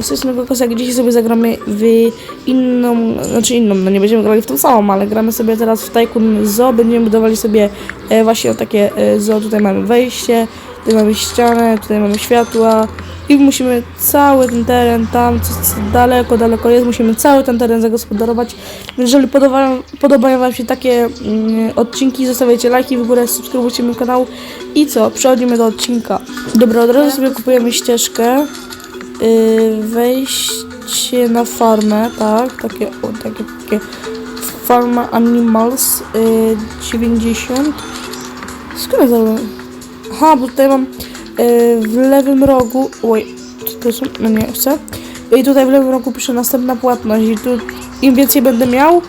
Z tego kosa, dzisiaj sobie zagramy w inną, znaczy inną, no nie będziemy grali w tą samą, ale gramy sobie teraz w Tycoon Zoo, będziemy budowali sobie e, właśnie takie e, zoo, tutaj mamy wejście, tutaj mamy ścianę, tutaj mamy światła i musimy cały ten teren tam, co, daleko, daleko jest, musimy cały ten teren zagospodarować. Jeżeli podobają, podobają Wam się takie mm, odcinki, zostawiajcie lajki w górę, subskrybujcie mój kanał i co, przechodzimy do odcinka. Dobra, od razu sobie kupujemy ścieżkę. Yy, wejście na farmę, tak, takie, o, takie, takie Farma Animals yy, 90 skąd ja zabrałem? Aha, bo tutaj mam yy, w lewym rogu, oj, co to są, no nie chcę i tutaj w lewym rogu piszę następna płatność i tu im więcej będę miał,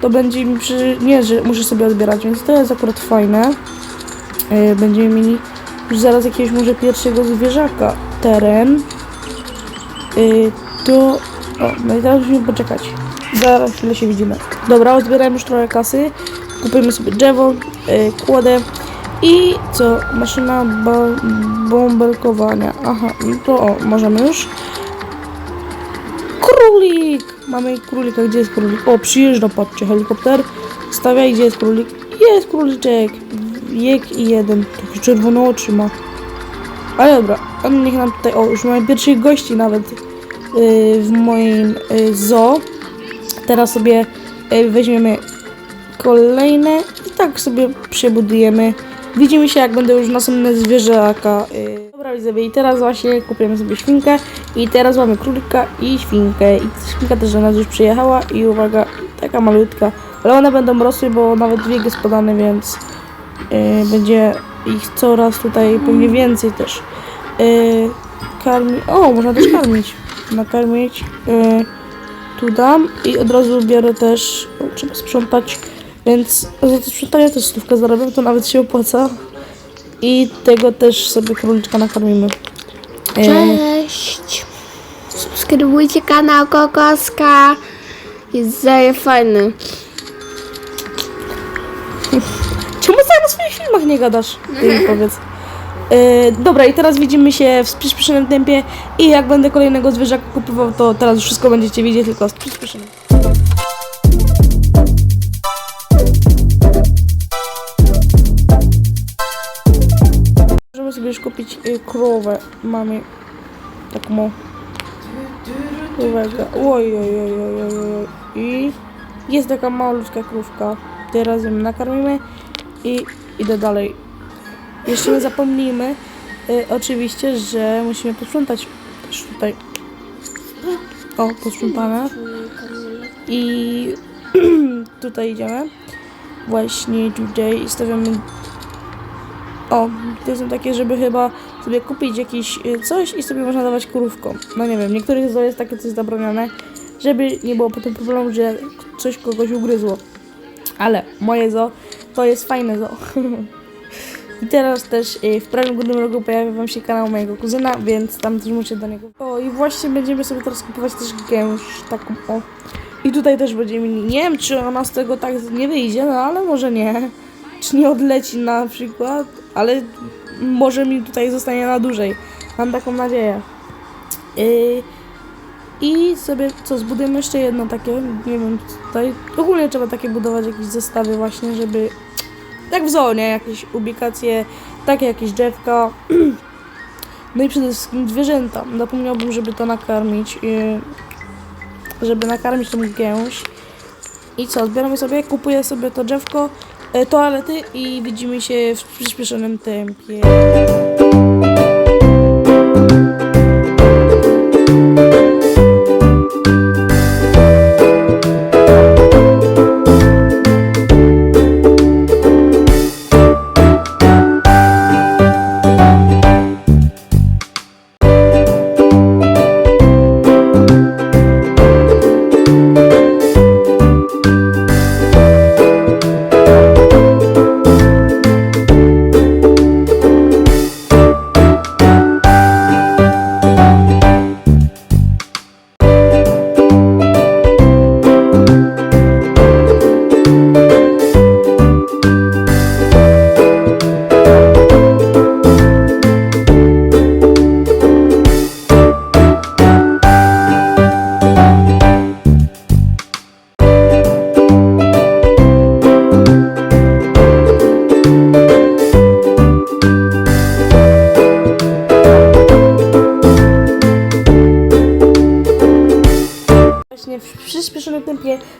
to będzie mi przy... nie, że muszę sobie odbierać, więc to jest akurat fajne yy, będziemy mieli już zaraz jakiegoś może pierwszego zwierzaka teren Y, to... O, no i teraz musimy poczekać. Za chwilę się widzimy. Dobra, odbierałem już trochę kasy. Kupimy sobie drzewo, y, kłodę i co? Maszyna bąbelkowania. Aha, no to o, możemy już. Królik! Mamy królika, gdzie jest królik? O, przyjeżdża, patrzcie, helikopter. Stawia i gdzie jest królik? Jest króliczek. Wiek i jeden. Takie czerwone oczy ma. Ale dobra, niech nam tutaj, o, już mamy pierwszych gości nawet yy, w moim yy, zoo. Teraz sobie yy, weźmiemy kolejne i tak sobie przebudujemy. Widzimy się, jak będę już następne zwierzaka. Yy. Dobra, widzowie, i teraz właśnie kupimy sobie świnkę i teraz mamy królika i świnkę. I świnka też do nas już przyjechała i uwaga, taka malutka. Ale one będą rosły, bo nawet wiek jest podany, więc yy, będzie ich coraz tutaj pewnie więcej też. Yy, karmi... O, można też karmić. Nakarmić. Yy, tu dam i od razu biorę też. O, trzeba sprzątać. Więc za to sprzątanie też stówkę zarabiam, to nawet się opłaca. I tego też sobie króliczka nakarmimy. Yy, Cześć! Subskrybujcie kanał Kokoska. Jest zaje fajny. Czemu sam na swoich filmach nie gadasz? Ty mi powiedz. Yy, dobra, i teraz widzimy się w przyspieszonym tempie i jak będę kolejnego zwierzaka kupował, to teraz już wszystko będziecie widzieć, tylko z przyspieszonym. Y, krowę. Mamy taką krówkę. Oj, oj, oj, oj, oj, oj. I jest taka malutka krówka. Teraz ją nakarmimy i idę dalej. Jeszcze nie zapomnijmy y, oczywiście, że musimy posprzątać też tutaj. O, posprzątane. I tutaj idziemy. Właśnie tutaj stawiamy. O, to są takie, żeby chyba sobie kupić jakieś y, coś i sobie można dawać krówkom. No nie wiem, niektórych zoo jest takie coś zabronione, żeby nie było potem problemu, że coś kogoś ugryzło. Ale moje zoo to jest fajne zoo. I teraz też y, w prawym górnym rogu pojawia wam się kanał mojego kuzyna, więc tam też muszę do niego. O i właśnie będziemy sobie teraz kupować też gęś taką o. I tutaj też będziemy. Nie wiem czy ona z tego tak nie wyjdzie, no ale może nie. Czy nie odleci na przykład, ale może mi tutaj zostanie na dłużej. Mam taką nadzieję. Yy, i sobie co, zbudujemy jeszcze jedno takie, nie wiem, tutaj ogólnie trzeba takie budować jakieś zestawy właśnie, żeby jak w zoo, nie? Jakieś ubikacje, takie jakieś drzewka. No i przede wszystkim zwierzęta. Zapomniałbym, żeby to nakarmić, yy, żeby nakarmić tą gęś. I co, zbieramy sobie, kupuję sobie to drzewko, toalety i widzimy się w przyspieszonym tempie.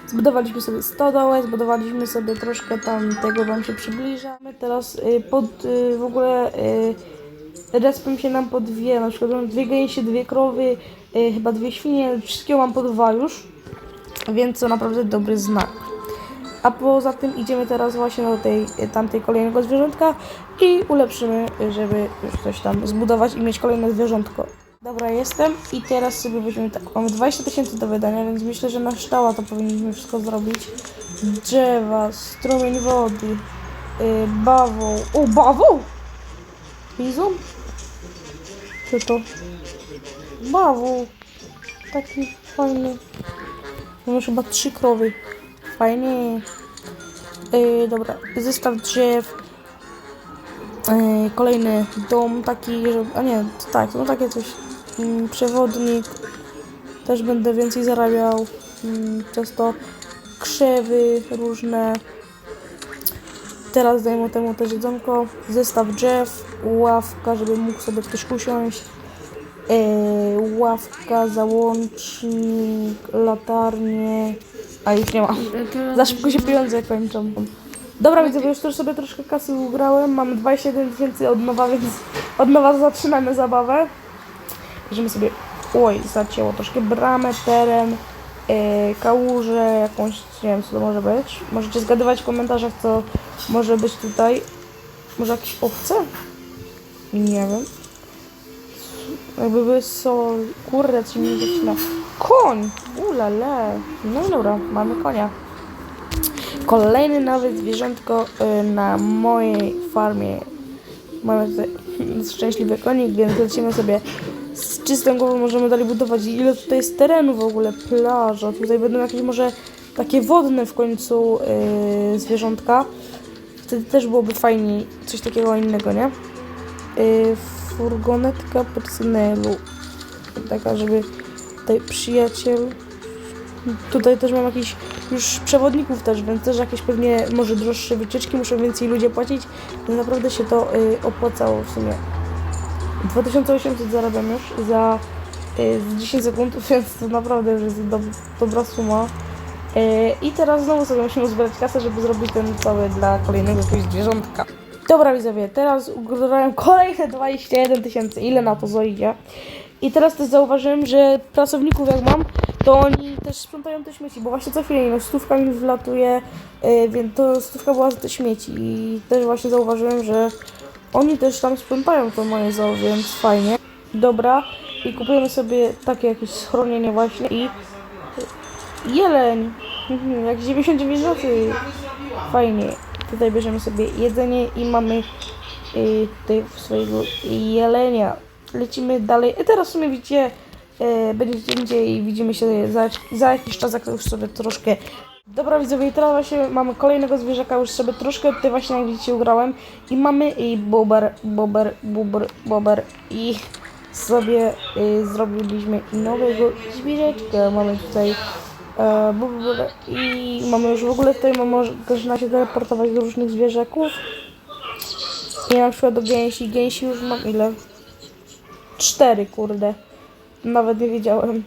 Zbudowaliśmy sobie stodołę, zbudowaliśmy sobie troszkę tam tego wam się przybliża. My teraz y, pod y, w ogóle y, respią się nam po dwie, na przykład mam dwie gęsie, dwie krowy, chyba dwie świnie, wszystkiego mam po dwa już, więc to naprawdę dobry znak. A poza tym idziemy teraz właśnie do tej tamtej kolejnego zwierzątka i ulepszymy, żeby coś tam zbudować i mieć kolejne zwierzątko. Dobra, jestem i teraz sobie weźmiemy tak. Mamy 20 tysięcy do wydania, więc myślę, że na ształa to powinniśmy wszystko zrobić. Drzewa, strumień wody, yy, bawoł. O, bawoł! Bizon? Co to? Bawoł. Taki fajny. Mam już chyba trzy krowy. Fajnie. Yy, dobra, zestaw drzew. Yy, kolejny dom taki, że, a nie, tak, no takie coś. Przewodnik. Też będę więcej zarabiał. Mm, przez to krzewy różne. Teraz dajmy temu też jedzonko. Zestaw drzew, ławka, żeby mógł sobie ktoś usiąść. Yy, ławka, załącznik, latarnie. A już nie ma. Za szybko się pieniądze kończą. Dobra, widzę, bo już też sobie troszkę kasy ugrałem. Mamy 27 tysięcy od nowa, więc od nowa zaczynamy zabawę. Bierzemy sobie, oj, zacięło troszkę bramę, teren, yy, kałużę, jakąś, nie wiem co to może być. Możecie zgadywać w komentarzach, co może być tutaj. Może jakieś owce? Nie wiem. Jakby były sol, kurde, co mi zaczyna. Koń! Ulale. No dobra, mamy konia. Kolejny nawet zwierzątko y, na mojej farmie. Mamy tutaj szczęśliwy konik, więc lecimy sobie czystą głową możemy dalej budować. I Ile tutaj jest terenu w ogóle, plaża. Tutaj będą jakieś może takie wodne w końcu y, zwierzątka. Wtedy też byłoby fajniej coś takiego innego, nie? Y, furgonetka personelu. Taka, żeby tutaj przyjaciel. Tutaj też mam jakiś już przewodników też, więc też jakieś pewnie może droższe wycieczki, muszą więcej ludzie płacić. Więc naprawdę się to y, opłacało w sumie. 2800 zarabiam już za y, z 10 sekund, więc to naprawdę już jest do, dobra suma. Y, I teraz znowu sobie musimy zbierać kasę, żeby zrobić ten cały dla kolejnego jakiegoś zwierzątka. Dobra widzowie, teraz ugrałem kolejne 21 tysięcy, ile na to zajdzie. I teraz też zauważyłem, że pracowników jak mam, to oni też sprzątają te śmieci, bo właśnie co chwilę no, stówka mi wlatuje, y, więc to stówka była za te śmieci. I też właśnie zauważyłem, że oni też tam sprzątają to moje zoo, więc fajnie. Dobra, i kupujemy sobie takie jakieś schronienie właśnie i jeleń, Mhm, jak 99 zł. Fajnie. Tutaj bierzemy sobie jedzenie i mamy y, tutaj swojego jelenia. Lecimy dalej. I teraz w sumie widzicie, y, będziecie indziej i widzimy się za, za jakiś czas, jak już sobie troszkę Dobra widzowie, teraz właśnie mamy kolejnego zwierzaka, już sobie troszkę tutaj właśnie jak widzicie ugrałem i mamy i bober, bober, bober, bober i sobie y, zrobiliśmy nowego zwierzeczka. Mamy tutaj e, bober i mamy już w ogóle tutaj można się teleportować do różnych zwierzaków. I na przykład do gęsi, gęsi już mam ile? Cztery kurde. Nawet nie wiedziałem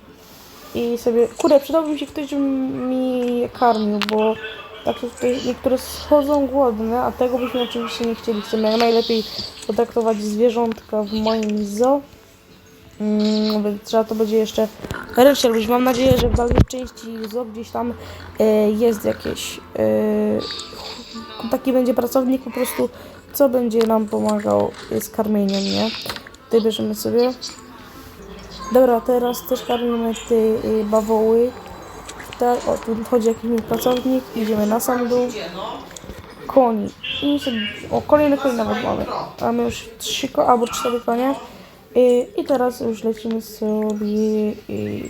i sobie, kurde, przydałby mi się ktoś, żeby mi karmił, bo tak tutaj niektóre schodzą głodne, a tego byśmy oczywiście nie chcieli. Chcemy jak najlepiej potraktować zwierzątka w moim zoo. Mm, więc trzeba to będzie jeszcze ręcznie robić. Mam nadzieję, że w dalszej części zoo gdzieś tam e, jest jakieś e, taki będzie pracownik po prostu, co będzie nam pomagał z karmieniem, nie? Tutaj bierzemy sobie Dobra, teraz też karmimy te y, bawoły. Tak, o, tu chodzi jakiś pracownik. Idziemy na sam dół. Koni. I sobie, o, kolejny koń nawet mamy. Mamy już trzy ko albo cztery konie. Y, I teraz już lecimy sobie y,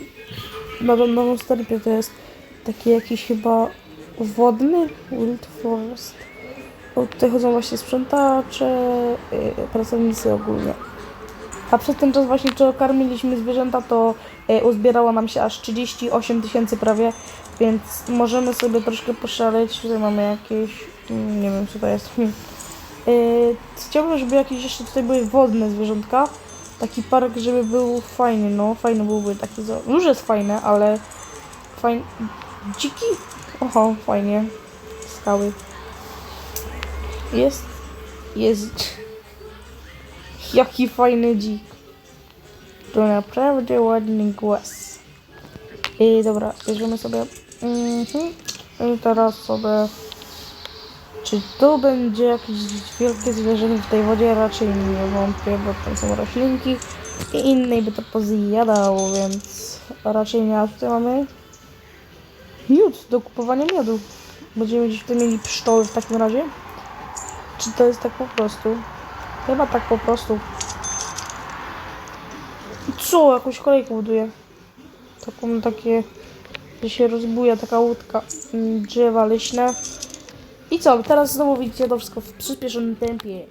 na tą nową sterpę. To jest taki jakiś chyba wodny Wild Forest. O, tutaj chodzą właśnie sprzątacze, y, pracownicy ogólnie. A przez ten czas właśnie, co karmiliśmy zwierzęta, to e, uzbierało nam się aż 38 tysięcy prawie, więc możemy sobie troszkę poszaleć. Tutaj mamy jakieś, mm, nie wiem co to jest. Hmm. E, chciałbym, żeby jakieś jeszcze tutaj były wodne zwierzątka. Taki park, żeby był fajny, no fajny byłby taki. Już jest fajne, ale fajny. Dziki? Oho, fajnie. Skały. Jest. Jest. Jaki fajny dzik. To naprawdę ładny głos. I dobra, bierzemy sobie. Mhm. I teraz sobie. Czy tu będzie jakieś wielkie zwierzę w tej wodzie? Raczej nie wątpię, bo tam są roślinki i innej by to pozjadał, więc raczej nie. A tutaj mamy miód do kupowania miodu. Będziemy gdzieś tutaj mieli pszczoły w takim razie? Czy to jest tak po prostu? Chyba tak po prostu. Co? Jakąś kolejkę buduję. Taką takie, że się rozbuja taka łódka. Mm, Drzewa leśne. I co? Teraz znowu widzicie to wszystko w przyspieszonym tempie.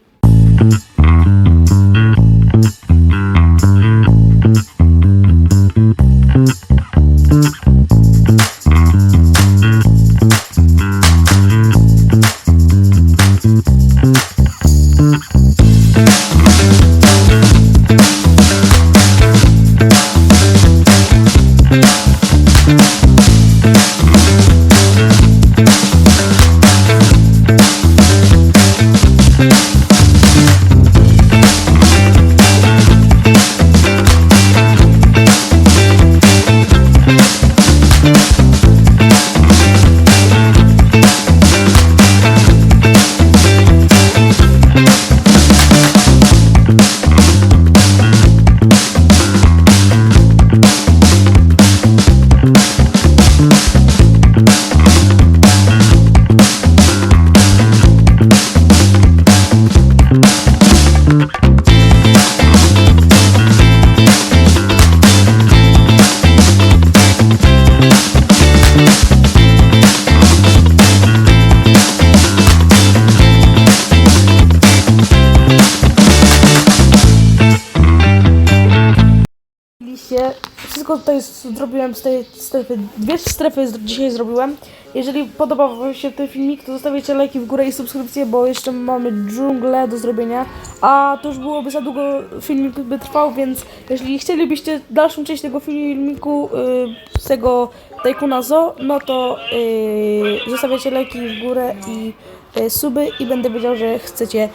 Zrobiłem z tej strefy. Dwie strefy dzisiaj zrobiłem. Jeżeli podobał Wam się ten filmik, to zostawiajcie lajki w górę i subskrypcję, bo jeszcze mamy dżunglę do zrobienia. A to już byłoby za długo filmik by trwał, więc jeżeli chcielibyście dalszą część tego filmiku yy, z tego Tajkuna Zo, no to yy, zostawiajcie lajki w górę i yy, suby i będę wiedział, że chcecie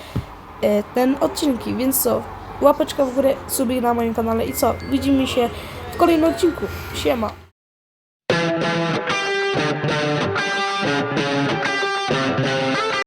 e, ten odcinki, więc co? Łapeczka w górę, suby na moim kanale i co? Widzimy się w kolejnym odcinku. Siema!